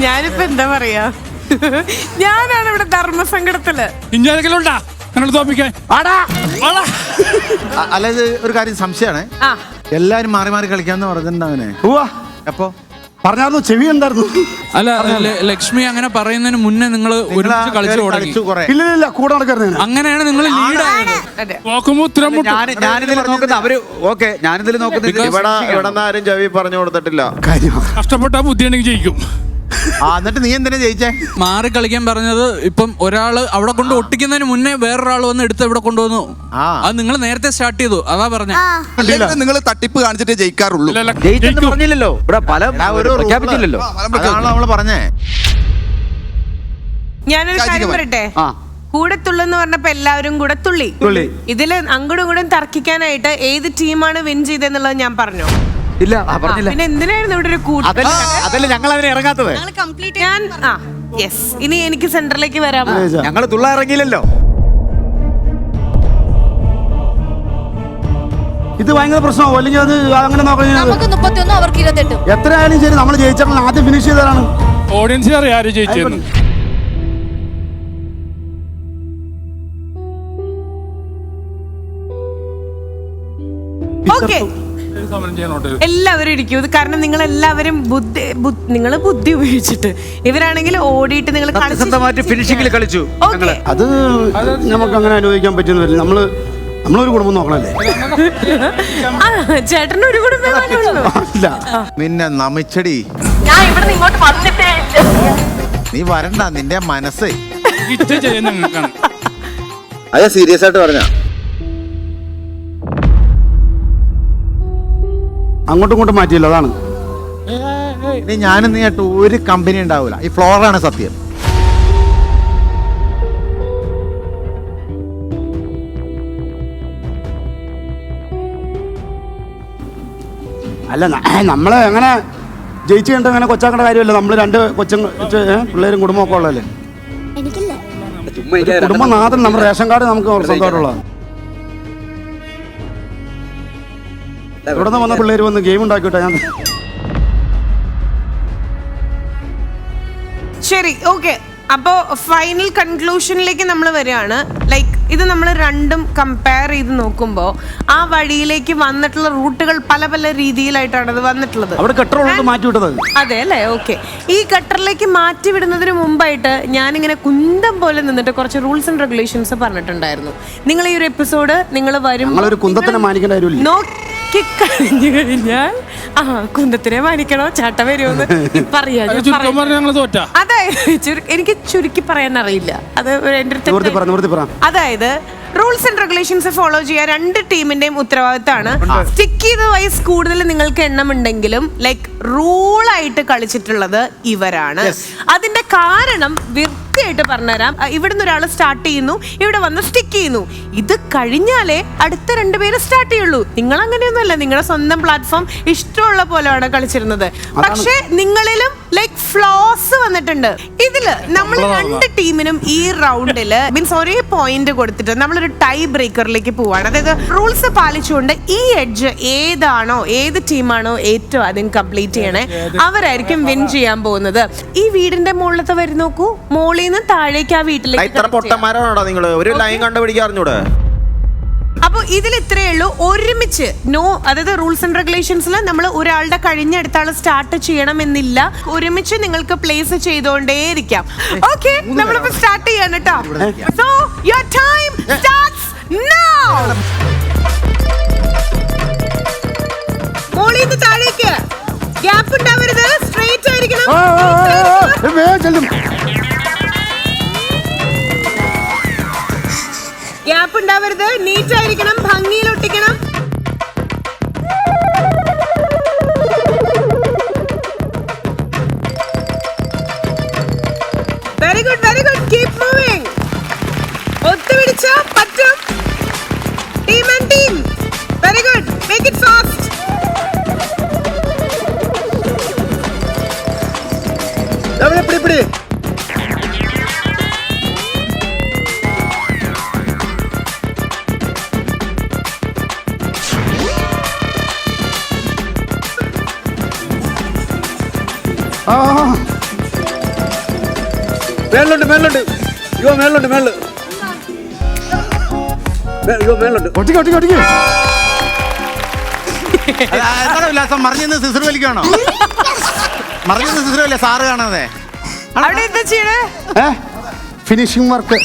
ഞാനിപ്പോ എന്താ പറയാ? ഞാനാണ് ഇവിടെ ധർമ്മസങ്കടത്തിൽ. ഉണ്ടാ തോപ്പിക്കാൻ. ആടാ. അ- അല്ല ഇത് ഒരു കാര്യം സംശയമാണ് ആ. എല്ലാരും മാറി മാറി കളിക്കാന്ന് പറഞ്ഞിട്ടുണ്ട് അവനെ? അപ്പൊ പറഞ്ഞായിരുന്നു ചെവി എന്തായിരുന്നു? അല്ല ല- ലക്ഷ്മി അങ്ങനെ പറയുന്നതിന് മുന്നേ നിങ്ങൾ ഒരുമിച്ച് കളിച്ചു തുടങ്ങി. കളിച്ചു കുറെ. ഇല്ല ഇല്ല, ഇല്ല കൂടെ നടക്കായിരുന്നു ഞാൻ. അങ്ങനെയാണ് നിങ്ങൾ അതെ. നോക്കുമ്പോ ഉത്തരം മുട്ടും. ഞാൻ ഞാനിതിൽ നോക്കുന്ന അവർ ഓക്കെ ഞാനിതിൽ നോക്കുന്നത് ഇവിടെ ഇവിടെ ആരും ചെവി പറഞ്ഞു കൊടുത്തിട്ടില്ല. കാര്യം. കഷ്ടപ്പെട്ട ബുദ്ധിയുണ്ടെങ്കിൽ ജയിക്കും. ആ എന്നിട്ട് നീ എന്തിനാ ജയിച്ചേ? മാറി കളിക്കാൻ പറഞ്ഞത് ഇപ്പം ഒരാൾ അവിടെ കൊണ്ട് ഒട്ടിക്കുന്നതിന് മുന്നേ വേറൊരാൾ വന്ന് എടുത്ത് ഇവിടെ കൊണ്ടുവന്നു. ആ. അത് നിങ്ങൾ നേരത്തെ സ്റ്റാർട്ട് ചെയ്തു. അതാ പറഞ്ഞ. നിങ്ങൾ തട്ടിപ്പ് കാണിച്ചിട്ട് ജയിക്കാറുള്ളൂ? ജയിച്ചെന്ന് പറഞ്ഞില്ലല്ലോ. ഇവിടെ പല എടാ, ഒരു rule. പ്രഖ്യാപിച്ചില്ലല്ലോ. അതാണല്ലോ നമ്മൾ പറഞ്ഞേ. ഞാനൊരു കാര്യം പറയട്ടെ? ആ. കൂടെ തുള്ളെന്ന് പറഞ്ഞപ്പോ എല്ലാവരും കൂടെ തുള്ളി. തുള്ളി. ഇതിൽ അങ്ങോട്ടും ഇങ്ങോട്ടും തർക്കിക്കാനായിട്ട് ഏത് ടീമാണ് വിൻ ചെയ്തെന്നുള്ളത് ഞാൻ പറഞ്ഞു. ഇല്ല ആ പറഞ്ഞില്ല. പിന്നെ എന്തിനായിരുന്നു ഇവിടെ ഒരു കൂട്ടം അതല്ല അതല്ല ഞങ്ങൾ അതിനെ ഇറങ്ങാത്തത് ഞാൻ ആ യെസ് ഇനി എനിക്ക് സെന്ററിലേക്ക് വരാമോ ഞങ്ങൾ തുള്ള ഇറങ്ങിയില്ലല്ലോ. ഇത് ഭയങ്കര പ്രശ്നമാവും. അല്ലെങ്കിൽ അത് അങ്ങനെ നോക്കണം. നമുക്ക് മുപ്പത്തിയൊന്നും അവർക്ക് ഇരുപത്തെട്ടും. എത്രയായാലും ശരി നമ്മൾ ജയിച്ചാൽ ആദ്യം ഫിനിഷ് ചെയ്തതാണ്. ഓഡിയൻസിന് അറിയാം ആര് ജയിച്ചെന്ന്. ഓക്കെ എല്ലാവരും ഇരിക്കും. ഇത് കാരണം നിങ്ങൾ എല്ലാവരും ബുദ്ധി നിങ്ങൾ ബുദ്ധി ഉപയോഗിച്ചിട്ട് ഇവരാണെങ്കിൽ ഓടിയിട്ട് നിങ്ങൾ ഫിനിഷിംഗിൽ കളിച്ചു അത് നമുക്ക് അങ്ങനെ അനുഭവിക്കാൻ പറ്റുന്നില്ല നമ്മൾ നമ്മളൊരു കുടുംബം നോക്കണല്ലേ? ചേട്ടന്റെ ഒരു കുടുംബമേ ഉള്ളൂ ഇല്ല. നിന്നെ നമിച്ചടി. ഞാൻ ഇവിടെ ഇങ്ങോട്ട് വന്നിട്ടേ നീ വരണ്ട നിന്റെ മനസ്സ്. അത് സീരിയസ് ആയിട്ട് പറഞ്ഞ? അങ്ങോട്ടും ഇങ്ങോട്ടും മാറ്റിയില്ല അതാണ്. ഇനി ഞാനും നീ ആയിട്ട് ഒരു കമ്പനി ഉണ്ടാവില്ല ഈ ഫ്ലോറാണ് സത്യം. അല്ല നമ്മളെ അങ്ങനെ ജയിച്ചു കണ്ട് അങ്ങനെ കൊച്ചാക്കേണ്ട കാര്യമല്ല. നമ്മൾ രണ്ട് കൊച്ചും പിള്ളേരും കുടുംബമൊക്കെ ഉള്ളതല്ലേ? എനിക്കില്ല. ചുമ്മാ ഇരിക്കാതെ കുടുംബം മാത്രം നമ്മുടെ റേഷൻ കാർഡ് നമുക്ക് സ്വന്തമായിട്ടുള്ള ഇവിടെ നിന്ന് വന്ന പിള്ളേർ വന്ന് ഗെയിം ഉണ്ടാക്കിട്ടാ ഞാൻ ശരി ഓക്കെ അപ്പോ ഫൈനൽ കൺക്ലൂഷനിലേക്ക് നമ്മൾ വരികയാണ്. ലൈക്ക് ഇത് നമ്മൾ രണ്ടും കമ്പയർ ചെയ്ത് നോക്കുമ്പോൾ ആ വഴിയിലേക്ക് വന്നിട്ടുള്ള റൂട്ടുകൾ പല പല രീതിയിലായിട്ടാണ് അത് വന്നിട്ടുള്ളത്. അവിടെ മാറ്റി വിട്ടത്. അതെ അല്ലേ? ഓക്കെ ഈ ഗട്ടറിലേക്ക് മാറ്റി വിടുന്നതിന് മുമ്പായിട്ട് ഞാനിങ്ങനെ കുന്തം പോലെ നിന്നിട്ട് കുറച്ച് റൂൾസ് ആൻഡ് റെഗുലേഷൻസ് പറഞ്ഞിട്ടുണ്ടായിരുന്നു. നിങ്ങൾ ഈ ഒരു എപ്പിസോഡ് നിങ്ങൾ വരും നമ്മളൊരു നോക്കിക്കഴിഞ്ഞു കഴിഞ്ഞാൽ ആ കുന്തത്തിനെ മാനിക്കണോ? ചാട്ട വരുമോന്ന് പറയാ അത് ചുരുക്കം പറഞ്ഞ ഞങ്ങൾ തോറ്റ. അതായത് ചുരു- എനിക്ക് ചുരുക്കി പറയാൻ അറിയില്ല അത് എന്റെ അടുത്ത് നിവർത്തി പറ നിവർത്തി പറ. അതായത് റൂൾസ് ആൻഡ് റെഗുലേഷൻസ് ഫോളോ ചെയ്യാൻ രണ്ട് ടീമിന്റെയും ഉത്തരവാദിത്തമാണ്. സ്റ്റിക്ക് ചെയ്ത വയസ്സ് കൂടുതൽ നിങ്ങൾക്ക് എണ്ണം ഉണ്ടെങ്കിലും ലൈക്ക് റൂളായിട്ട് കളിച്ചിട്ടുള്ളത് ഇവരാണ്. അതിന്റെ കാരണം വൃത്തിയായിട്ട് പറഞ്ഞുതരാം. ഇവിടുന്ന് ഒരാൾ സ്റ്റാർട്ട് ചെയ്യുന്നു ഇവിടെ വന്ന് സ്റ്റിക്ക് ചെയ്യുന്നു. ഇത് കഴിഞ്ഞാലേ അടുത്ത രണ്ടുപേര് സ്റ്റാർട്ട് ചെയ്യുള്ളൂ. നിങ്ങൾ അങ്ങനെയൊന്നുമല്ല നിങ്ങളുടെ സ്വന്തം പ്ലാറ്റ്ഫോം ഇഷ്ടമുള്ള പോലെയാണ് കളിച്ചിരുന്നത്. പക്ഷേ നിങ്ങളിലും ലൈക് ഫ്ലോസ് വന്നിട്ടുണ്ട്. ഇതിൽ നമ്മൾ രണ്ട് ടീമിനും ഈ റൗണ്ടിൽ മീൻസ് ഒരേ പോയിന്റ് കൊടുത്തിട്ട് നമ്മളൊരു ടൈ ബ്രേക്കറിലേക്ക് പോവാണ്. അതായത് റൂൾസ് പാലിച്ചുകൊണ്ട് ഈ എഡ്ജ് ഏതാണോ ഏത് ടീമാണോ ഏറ്റവും ആദ്യം കംപ്ലീറ്റ് ചെയ്യണേ അവരായിരിക്കും വിൻ ചെയ്യാൻ പോകുന്നത്. ഈ വീടിന്റെ മുകളിലത്തെ വരി നോക്കൂ. മോളിൽ നിന്ന് താഴേക്ക് ആ വീട്ടിലേക്ക് ഇത്ര പൊട്ടന്മാരാണോ നിങ്ങൾ ഒരു ലൈൻ കണ്ടുപിടിക്കാൻ അറിഞ്ഞൂടെ അപ്പൊ ഇതിൽ ഇത്രയേ ഉള്ളൂ. ഒരുമിച്ച് നോ അതായത് റൂൾസ് ആൻഡ് റെഗുലേഷൻസിൽ നമ്മൾ ഒരാളുടെ കഴിഞ്ഞ അടുത്താൾ ആൾ സ്റ്റാർട്ട് ചെയ്യണമെന്നില്ല. ഒരുമിച്ച് നിങ്ങൾക്ക് പ്ലേസ് ചെയ്തുകൊണ്ടേയിരിക്കാം ഓക്കെ നമ്മളിപ്പോ സ്റ്റാർട്ട് ചെയ്യാൻ കേട്ടോ so your time starts now മോളിൽ നിന്ന് താഴേക്ക്. ഗ്യാപ്പ് ഉണ്ടാവരുത്. സ്ട്രെയിറ്റ് ആയിരിക്കണം. ഉണ്ടാവരുത് ഭംഗിയിൽ ഒട്ടിക്കണം very good very good keep moving ഒത്തുപിടിച്ച പറ്റും. Team and team very good make it fast പിടി പിടി. ആ. മേലുണ്ട് യോ മേളിലുണ്ട് മേളിലുണ്ട്. അയ്യോ മേളിലുണ്ട് മേളിൽ. അയ്യോ മേളിലുണ്ട്. ഒട്ടിക്ക് ഒട്ടിക്ക് ഒട്ടിക്ക്. എന്താണ് ഉല്ലാസം മറിഞ്ഞിന്ന് സിസർ വലിക്കുകയാണോ മറിഞ്ഞിന്ന് സിസർ വലിയ സാറ് കാണാതെ അവിടെ എന്താ ചെയ്യണേ? Finishing work